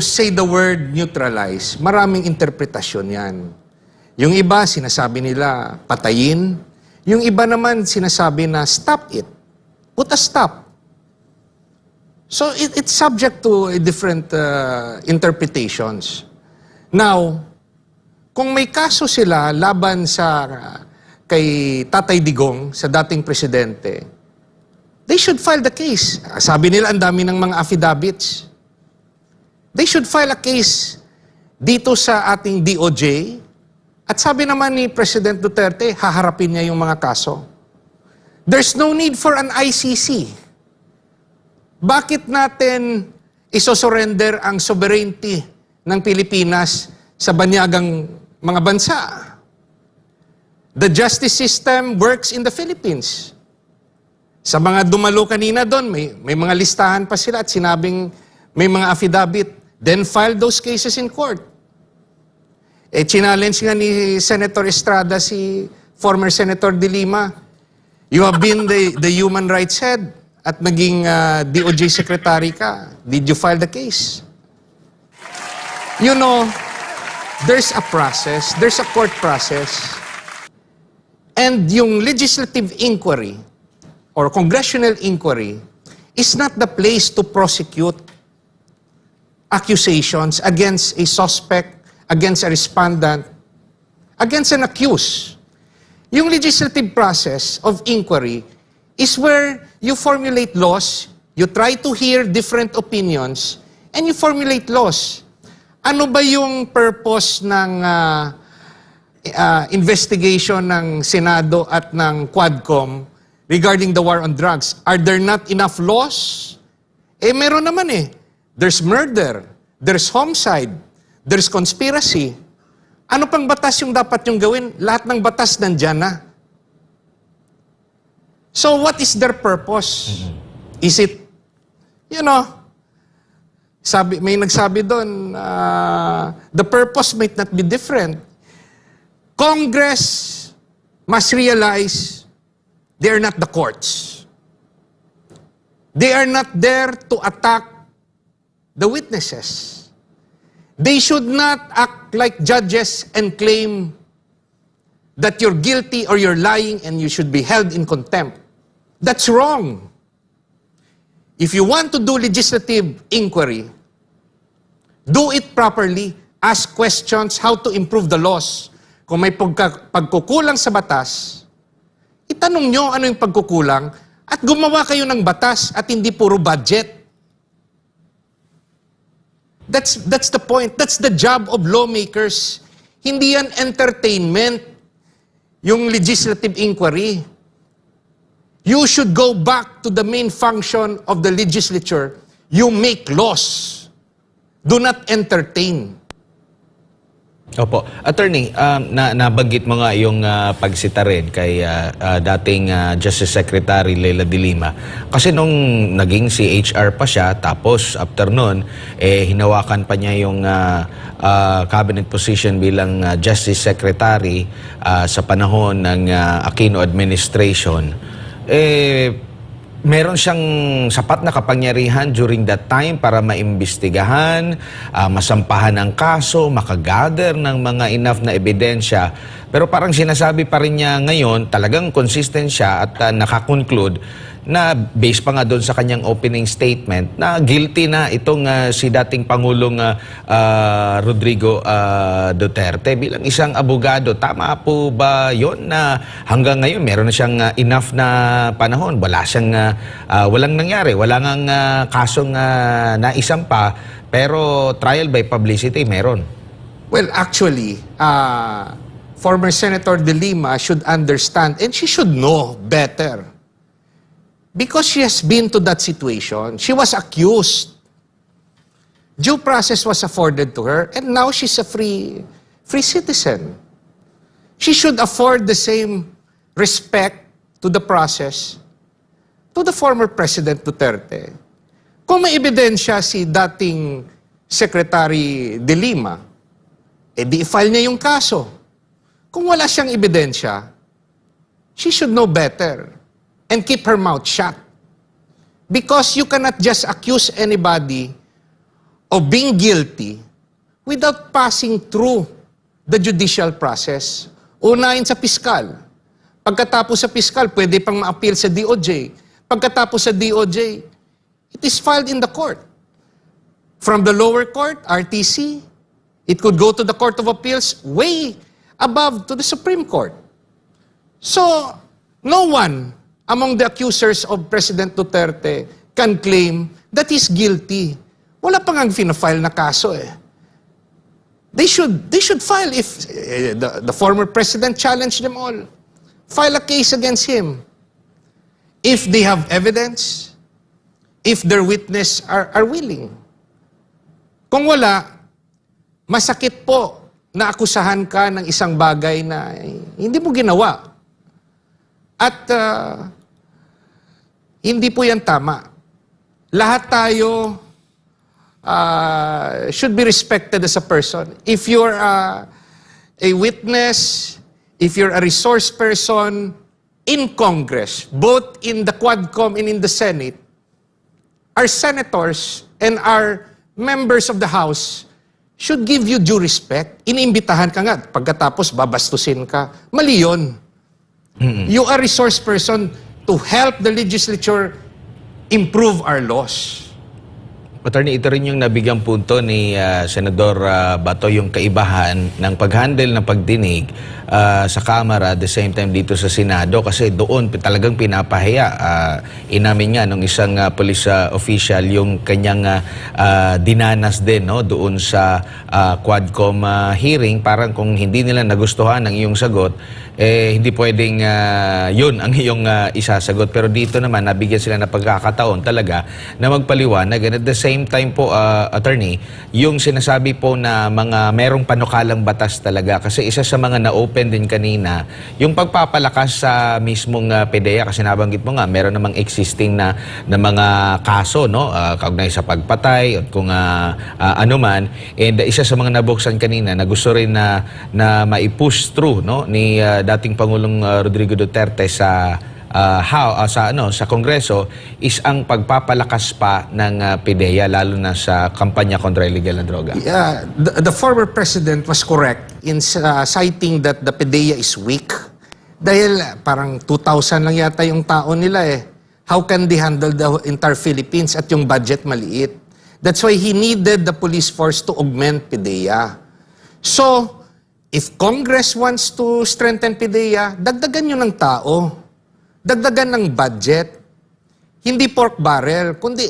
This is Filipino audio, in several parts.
say the word neutralize, maraming interpretasyon yan. Yung iba, sinasabi nila, patayin. Yung iba naman, sinasabi na, stop it. Put a stop. So it, it's subject to different uh, interpretations. Now, kung may kaso sila laban sa kay Tatay Digong, sa dating presidente, they should file the case. Sabi nila ang dami ng mga affidavits. They should file a case dito sa ating DOJ. At sabi naman ni President Duterte, haharapin niya yung mga kaso. There's no need for an ICC. Bakit natin isosurrender ang sovereignty ng Pilipinas sa banyagang mga bansa? The justice system works in the Philippines. Sa mga dumalo kanina doon, may, may mga listahan pa sila at sinabing may mga affidavit. Then file those cases in court. Eh, challenge nga ni Senator Estrada si former Senator De Lima. You have been the, the human rights head at naging uh, DOJ secretary ka. Did you file the case? You know, there's a process, there's a court process. And yung legislative inquiry or congressional inquiry is not the place to prosecute accusations against a suspect, against a respondent, against an accused. Yung legislative process of inquiry is where you formulate laws, you try to hear different opinions, and you formulate laws. Ano ba yung purpose ng ah, ah, investigation ng Senado at ng Quadcom regarding the war on drugs? Are there not enough laws? Eh, meron naman eh. There's murder, there's homicide, there's conspiracy. Ano pang batas yung dapat yung gawin? Lahat ng batas nandyan na. So what is their purpose? Is it, you know, sabi, may nagsabi doon, ah, the purpose might not be different. Congress must realize they are not the courts. They are not there to attack the witnesses. They should not act like judges and claim that you're guilty or you're lying and you should be held in contempt. That's wrong. If you want to do legislative inquiry, do it properly. Ask questions how to improve the laws. Kung may pagkukulang sa batas, itanong nyo ano yung pagkukulang at gumawa kayo ng batas at hindi puro budget. That's, that's the point. That's the job of lawmakers. Hindi yan entertainment, yung legislative inquiry. You should go back to the main function of the legislature. You make laws. Do not entertain. Opo. Attorney, um, na nabanggit mo nga yung ah, pagsita rin kay ah, ah, dating ah, Justice Secretary Leila de Lima. Kasi nung naging si HR pa siya, tapos after nun, eh, hinawakan pa niya yung ah, ah, cabinet position bilang ah, Justice Secretary ah, sa panahon ng ah, Aquino administration. Eh, meron siyang sapat na kapangyarihan during that time para maimbestigahan, ah, masampahan ang kaso, makagather ng mga enough na ebidensya. Pero parang sinasabi pa rin niya ngayon, talagang consistent siya at ah, nakakonclude na based pa nga doon sa kanyang opening statement na guilty na itong ah, si dating Pangulong ah, ah, Rodrigo ah, Duterte bilang isang abogado. Tama po ba yon na hanggang ngayon meron na siyang ah, enough na panahon? Wala siyang, ah, ah, walang nangyari. Wala ngang ah, kasong uh, naisampa pero trial by publicity meron. Well, actually, uh, former Senator De Lima should understand and she should know better. Because she has been to that situation. She was accused. Due process was afforded to her and now she's a free, free citizen. She should afford the same respect to the process to the former President Duterte. Kung may ebidensya si dating Secretary De Lima, eh di file niya yung kaso. Kung wala siyang ebidensya, she should know better and keep her mouth shut. Because you cannot just accuse anybody of being guilty without passing through the judicial process. Unahin sa piskal. Pagkatapos sa piskal, pwede pang ma-appeal sa DOJ. Pagkatapos sa DOJ, it is filed in the court. From the lower court, RTC, it could go to the Court of Appeals way above to the Supreme Court. So, no one among the accusers of President Duterte can claim that he's guilty. Wala pa ngang fina-file na kaso eh. They should, they should file if eh, the, the former president challenged them all. File a case against him. If they have evidence, if their witness are, are willing. Kung wala, masakit po na akusahan ka ng isang bagay na eh, hindi mo ginawa. At ah, hindi po yan tama. Lahat tayo ah, should be respected as a person. If you're ah, a witness, if you're a resource person in Congress, both in the Quadcom and in the Senate, our senators and our members of the House should give you due respect. Iniimbitahan ka nga, pagkatapos babastusin ka. Mali yun. You are resource person to help the legislature improve our laws. Attorney, ito rin yung nabigang punto ni ah, Senador ah, Bato, yung kaibahan ng pag-handle ng pagdinig ah, sa Kamara at the same time dito sa Senado kasi doon talagang pinapahiya. Ah, inamin nga nung isang ah, police ah, official yung kanyang ah, dinanas din no, doon sa ah, Quadcom ah, hearing. Parang kung hindi nila nagustuhan ang iyong sagot, eh hindi pwedeng ah, yun ang iyong ah, isasagot. Pero dito naman, nabigyan sila ng pagkakataon talaga na magpaliwanag. And at the same time po, ah, attorney, yung sinasabi po na mga merong panukalang batas talaga. Kasi isa sa mga na-open din kanina, yung pagpapalakas sa mismong ah, PDEA. Kasi nabanggit mo nga, meron namang existing na, na mga kaso, no? Ah, kaugnay sa pagpatay at kung ah, ah, ano man. And isa sa mga nabuksan kanina na gusto rin na, na maipush through no? ni ah, dating Pangulong ah, Rodrigo Duterte sa ah, how, ah, sa ano sa Kongreso is ang pagpapalakas pa ng ah, PDEA lalo na sa kampanya kontra illegal na droga. Yeah, the, the former president was correct in uh, citing that the PDEA is weak. Dahil uh, parang 2,000 lang yata yung tao nila eh. How can they handle the entire Philippines at yung budget maliit? That's why he needed the police force to augment PDEA. So, if Congress wants to strengthen PDEA, dagdagan nyo ng tao. Dagdagan ng budget. Hindi pork barrel, kundi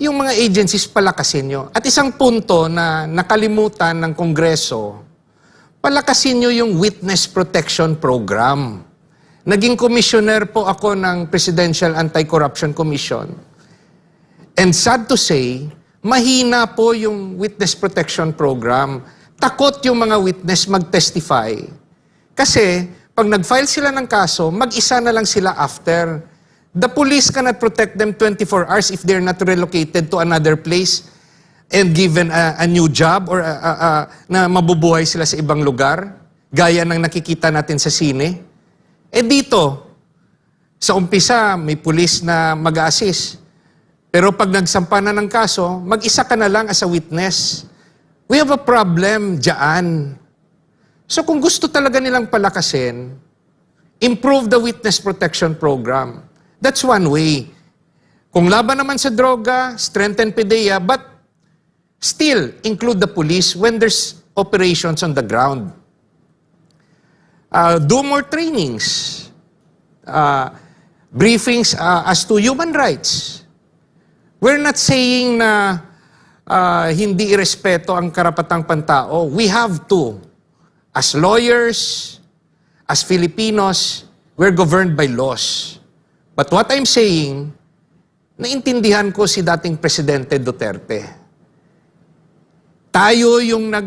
yung mga agencies palakasin nyo. At isang punto na nakalimutan ng Kongreso, palakasin nyo yung Witness Protection Program. Naging commissioner po ako ng Presidential Anti-Corruption Commission. And sad to say, mahina po yung Witness Protection Program. Takot yung mga witness mag-testify. Kasi, pag nag-file sila ng kaso, mag-isa na lang sila after. The police cannot protect them 24 hours if they're not relocated to another place and given a, a new job or a- a- a- na mabubuhay sila sa ibang lugar, gaya ng nakikita natin sa sine. Eh dito, sa umpisa, may pulis na mag-assist. Pero pag nagsampa na ng kaso, mag-isa ka na lang as a witness. We have a problem dyan. So kung gusto talaga nilang palakasin, improve the witness protection program. That's one way. Kung laban naman sa droga, strengthen PDEA, but still include the police when there's operations on the ground. Uh, do more trainings. Uh, briefings uh, as to human rights. We're not saying na uh, hindi irespeto ang karapatang pantao. We have to. As lawyers, as Filipinos, we're governed by laws. But what I'm saying, naintindihan ko si dating Presidente Duterte. Tayo yung nag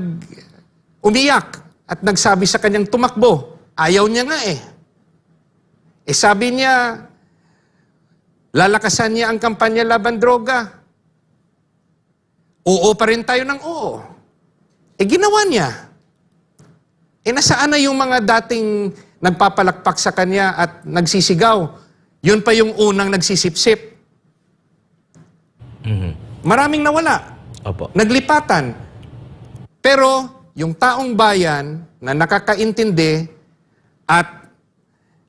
umiyak at nagsabi sa kanyang tumakbo. Ayaw niya nga eh. Eh sabi niya, lalakasan niya ang kampanya laban droga. Oo pa rin tayo ng oo. Eh ginawa niya. Eh nasaan na yung mga dating nagpapalakpak sa kanya at nagsisigaw? Yun pa yung unang nagsisipsip. Maraming nawala. Opo. Naglipatan. Pero yung taong bayan na nakakaintindi at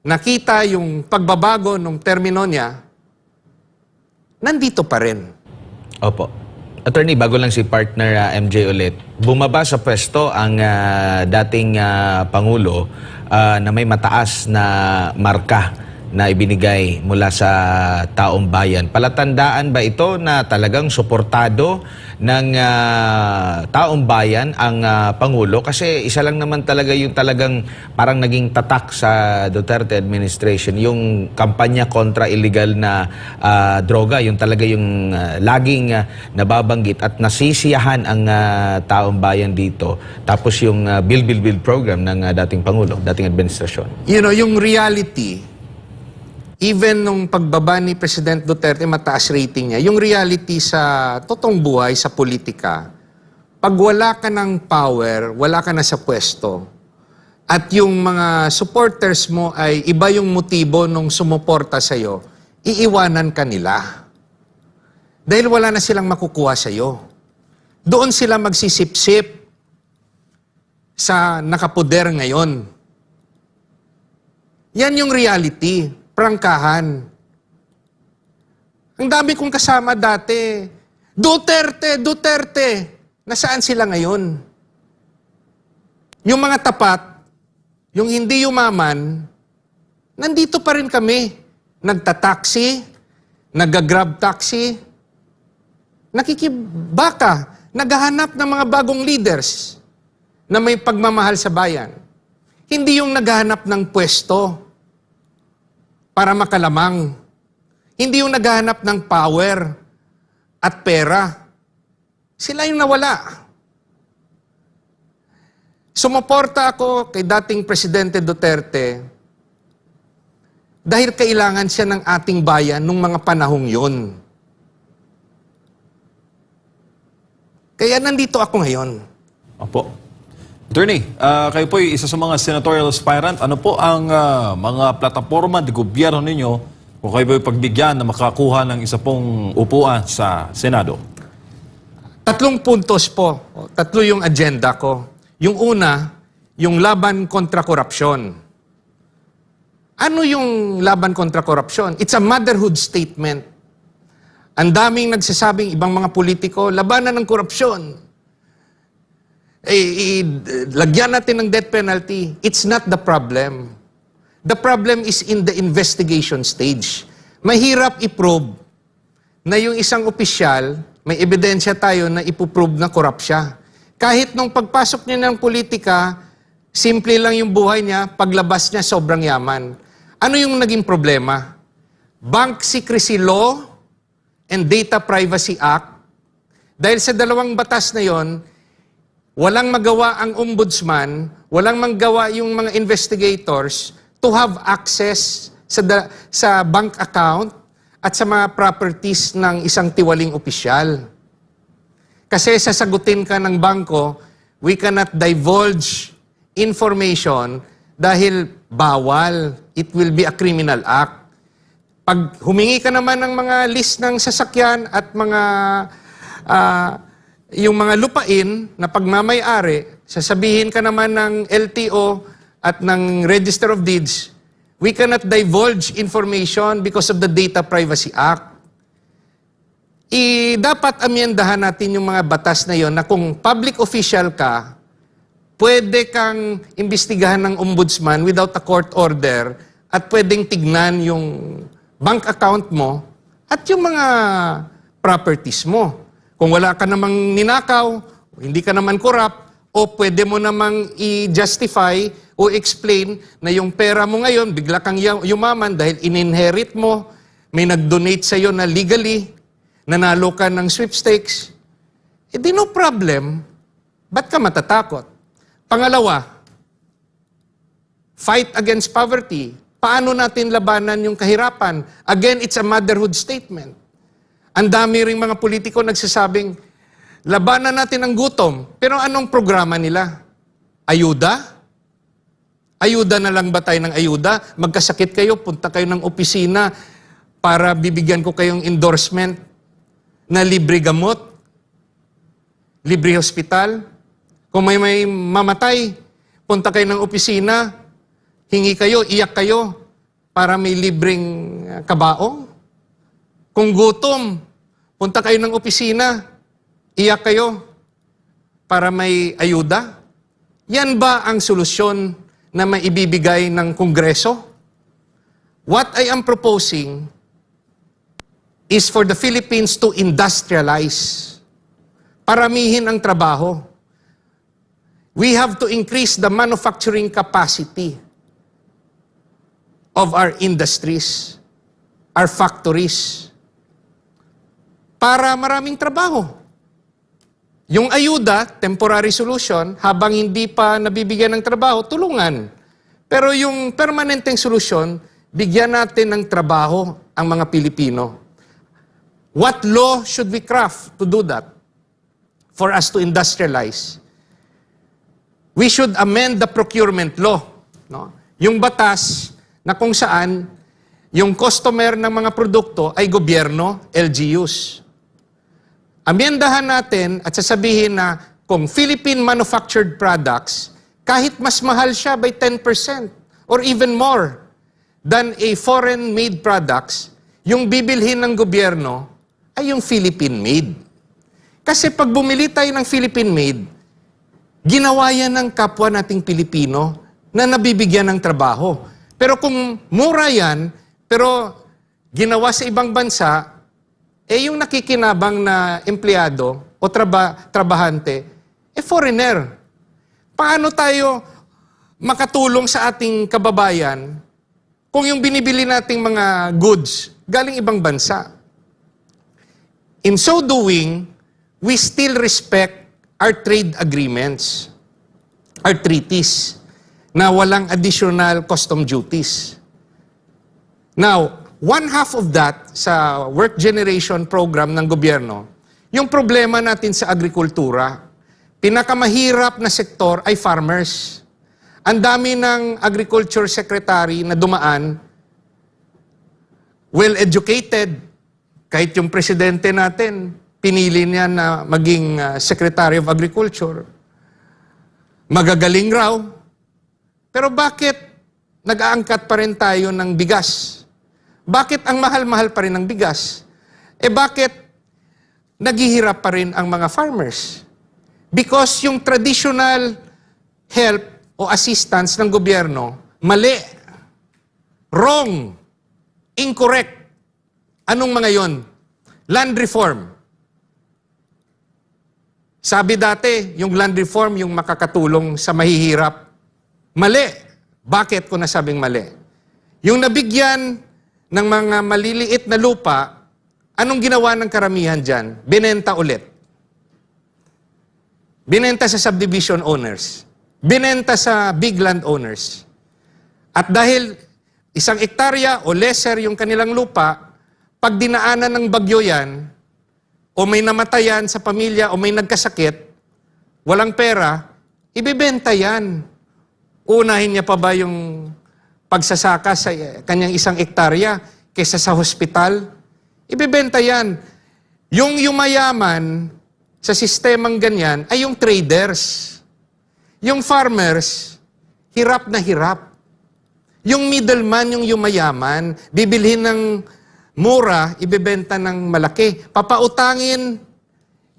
nakita yung pagbabago ng termino niya, nandito pa rin. Opo. Attorney, bago lang si partner ah, MJ ulit, bumaba sa pwesto ang ah, dating ah, Pangulo ah, na may mataas na marka na ibinigay mula sa taong bayan. Palatandaan ba ito na talagang suportado ng ah, taong bayan ang ah, Pangulo? Kasi isa lang naman talaga yung talagang parang naging tatak sa Duterte administration, yung kampanya kontra illegal na ah, droga, yung talaga yung ah, laging ah, nababanggit at nasisiyahan ang ah, taong bayan dito. Tapos yung ah, Bill Bill Bill program ng ah, dating Pangulo, dating administrasyon. You know, yung reality, even nung pagbaba ni President Duterte, mataas rating niya, yung reality sa totoong buhay, sa politika, pag wala ka ng power, wala ka na sa pwesto, at yung mga supporters mo ay iba yung motibo nung sumuporta sa'yo, iiwanan ka nila. Dahil wala na silang makukuha sa'yo. Doon sila magsisip-sip sa nakapuder ngayon. Yan yung reality, prangkahan. Ang dami kong kasama dati. Duterte, Duterte. Nasaan sila ngayon? Yung mga tapat, yung hindi yumaman, nandito pa rin kami. Nagtataksi, nagagrab taxi, nakikibaka, naghahanap ng mga bagong leaders na may pagmamahal sa bayan. Hindi yung naghahanap ng pwesto para makalamang. Hindi yung naghahanap ng power at pera. Sila yung nawala. Sumuporta ako kay dating Presidente Duterte dahil kailangan siya ng ating bayan nung mga panahong yun. Kaya nandito ako ngayon. Opo. Attorney, ah, kayo po isa sa mga senatorial aspirant. Ano po ang ah, mga plataforma de gobyerno ninyo kung kayo po pagbigyan na makakuha ng isa pong upuan sa Senado? Tatlong puntos po. Tatlo yung agenda ko. Yung una, yung laban kontra korupsyon. Ano yung laban kontra korupsyon? It's a motherhood statement. Ang daming nagsasabing ibang mga politiko, labanan ng korupsyon. Eh, lagyan natin ng death penalty. It's not the problem. The problem is in the investigation stage. Mahirap i-probe na yung isang opisyal, may ebidensya tayo na ipuprove na korap siya. Kahit nung pagpasok niya ng politika, simple lang yung buhay niya, paglabas niya sobrang yaman. Ano yung naging problema? Bank Secrecy Law and Data Privacy Act. Dahil sa dalawang batas na yon, walang magawa ang ombudsman, walang magawa yung mga investigators to have access sa, da- sa bank account at sa mga properties ng isang tiwaling opisyal. Kasi sasagutin ka ng bangko, we cannot divulge information dahil bawal. It will be a criminal act. Pag humingi ka naman ng mga list ng sasakyan at mga ah, yung mga lupain na pagmamay-ari, sasabihin ka naman ng LTO at ng Register of Deeds, we cannot divulge information because of the Data Privacy Act. I, dapat amyendahan natin yung mga batas na yon na kung public official ka, pwede kang imbestigahan ng ombudsman without a court order at pwedeng tignan yung bank account mo at yung mga properties mo. Kung wala ka namang ninakaw, hindi ka naman corrupt, o pwede mo namang i-justify o explain na yung pera mo ngayon, bigla kang yumaman dahil in-inherit mo, may nag-donate sa'yo na legally, nanalo ka ng sweepstakes, eh no problem. Ba't ka matatakot? Pangalawa, fight against poverty. Paano natin labanan yung kahirapan? Again, it's a motherhood statement. Ang dami ring mga politiko nagsasabing, labanan natin ang gutom. Pero anong programa nila? Ayuda? Ayuda na lang ba tayo ng ayuda? Magkasakit kayo, punta kayo ng opisina para bibigyan ko kayong endorsement na libre gamot. libre hospital. Kung may may mamatay, punta kayo ng opisina, hingi kayo, iyak kayo para may libreng uh, kabaong. Kung gutom, punta kayo ng opisina, iyak kayo para may ayuda. Yan ba ang solusyon na maibibigay ng Kongreso? What I am proposing is for the Philippines to industrialize. Paramihin ang trabaho. We have to increase the manufacturing capacity of our industries, our factories, para maraming trabaho. Yung ayuda, temporary solution, habang hindi pa nabibigyan ng trabaho, tulungan. Pero yung permanenteng solusyon, bigyan natin ng trabaho ang mga Pilipino. What law should we craft to do that? For us to industrialize? We should amend the procurement law. No? Yung batas na kung saan yung customer ng mga produkto ay gobyerno, LGUs. Amyendahan natin at sasabihin na kung Philippine manufactured products, kahit mas mahal siya by 10% or even more than a foreign made products, yung bibilhin ng gobyerno ay yung Philippine made. Kasi pag bumili tayo ng Philippine made, ginawa yan ng kapwa nating Pilipino na nabibigyan ng trabaho. Pero kung mura yan, pero ginawa sa ibang bansa, eh yung nakikinabang na empleyado o traba, trabahante, eh foreigner. Paano tayo makatulong sa ating kababayan kung yung binibili nating mga goods galing ibang bansa? In so doing, we still respect our trade agreements, our treaties, na walang additional custom duties. Now, one half of that sa work generation program ng gobyerno, yung problema natin sa agrikultura, pinakamahirap na sektor ay farmers. Ang dami ng agriculture secretary na dumaan, well-educated, kahit yung presidente natin, pinili niya na maging uh, Secretary of Agriculture. Magagaling raw. Pero bakit nag-aangkat pa rin tayo ng bigas? Bakit ang mahal-mahal pa rin ng bigas? Eh bakit naghihirap pa rin ang mga farmers? Because yung traditional help o assistance ng gobyerno, mali, wrong, incorrect. Anong mga yon? Land reform. Sabi dati, yung land reform, yung makakatulong sa mahihirap. Mali. Bakit ko nasabing mali? Yung nabigyan ng mga maliliit na lupa, anong ginawa ng karamihan dyan? Binenta ulit. Binenta sa subdivision owners. Binenta sa big land owners. At dahil isang ektarya o lesser yung kanilang lupa, pag dinaanan ng bagyo yan, o may namatayan sa pamilya o may nagkasakit, walang pera, ibebenta yan. Unahin niya pa ba yung pagsasaka sa kanyang isang ektarya kaysa sa hospital? Ibebenta yan. Yung yumayaman sa sistemang ganyan ay yung traders. Yung farmers, hirap na hirap. Yung middleman, yung yumayaman, bibilhin ng mura, ibebenta ng malaki. Papautangin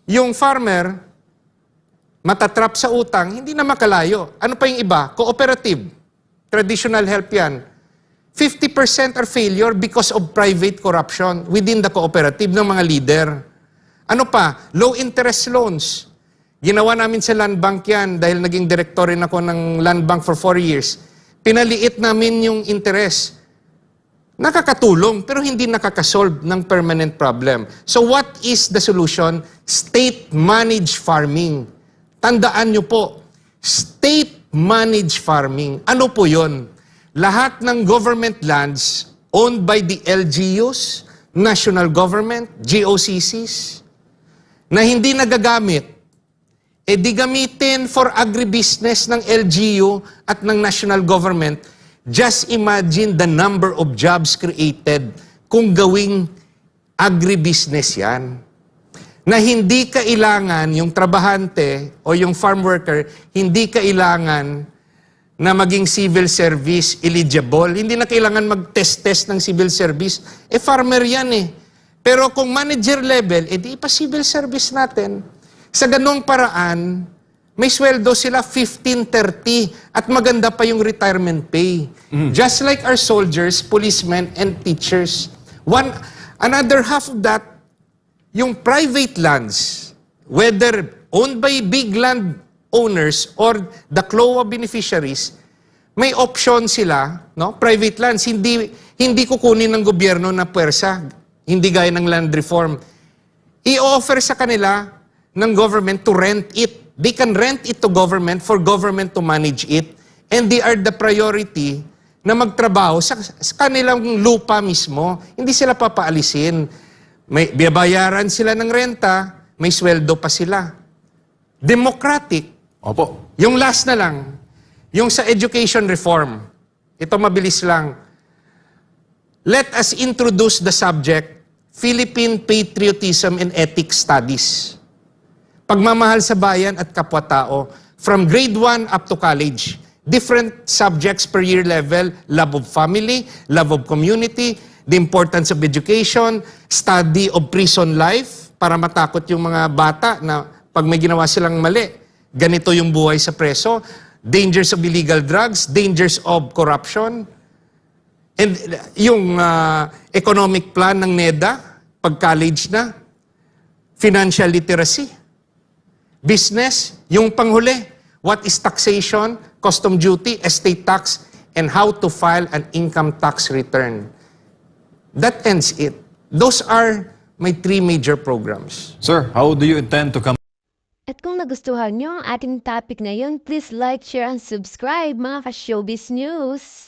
yung farmer, matatrap sa utang, hindi na makalayo. Ano pa yung iba? Cooperative. Traditional help yan. 50% are failure because of private corruption within the cooperative ng mga leader. Ano pa? Low interest loans. Ginawa namin sa Land Bank yan dahil naging director rin ako ng Land Bank for four years. Pinaliit namin yung interest nakakatulong pero hindi nakakasolve ng permanent problem. So what is the solution? State-managed farming. Tandaan nyo po, state-managed farming. Ano po yon? Lahat ng government lands owned by the LGUs, national government, GOCCs, na hindi nagagamit, e di gamitin for agribusiness ng LGU at ng national government Just imagine the number of jobs created kung gawing agribusiness yan. Na hindi kailangan yung trabahante o yung farm worker, hindi kailangan na maging civil service eligible. Hindi na kailangan mag-test-test ng civil service. Eh, farmer yan eh. Pero kung manager level, eh di pa civil service natin. Sa ganong paraan, may sweldo sila 15-30 at maganda pa yung retirement pay. Just like our soldiers, policemen, and teachers. One, another half of that yung private lands, whether owned by big land owners or the CLOA beneficiaries, may option sila, no? Private lands, hindi hindi kukunin ng gobyerno na puwersa, hindi gaya ng land reform. I-offer sa kanila ng government to rent it. They can rent it to government for government to manage it. And they are the priority na magtrabaho sa, sa kanilang lupa mismo. Hindi sila papaalisin. May biyabayaran sila ng renta, may sweldo pa sila. Democratic. Opo. Yung last na lang, yung sa education reform. Ito mabilis lang. Let us introduce the subject Philippine Patriotism and Ethics Studies. Pagmamahal sa bayan at kapwa-tao from grade 1 up to college. Different subjects per year level, love of family, love of community, the importance of education, study of prison life, para matakot yung mga bata na pag may ginawa silang mali, ganito yung buhay sa preso, dangers of illegal drugs, dangers of corruption, and yung ah, economic plan ng NEDA, pag college na, financial literacy, business, yung panghuli, what is taxation, custom duty, estate tax, and how to file an income tax return. That ends it. Those are my three major programs. Sir, how do you intend to come At kung nagustuhan nyo ang ating topic ngayon, please like, share, and subscribe mga ka-showbiz news.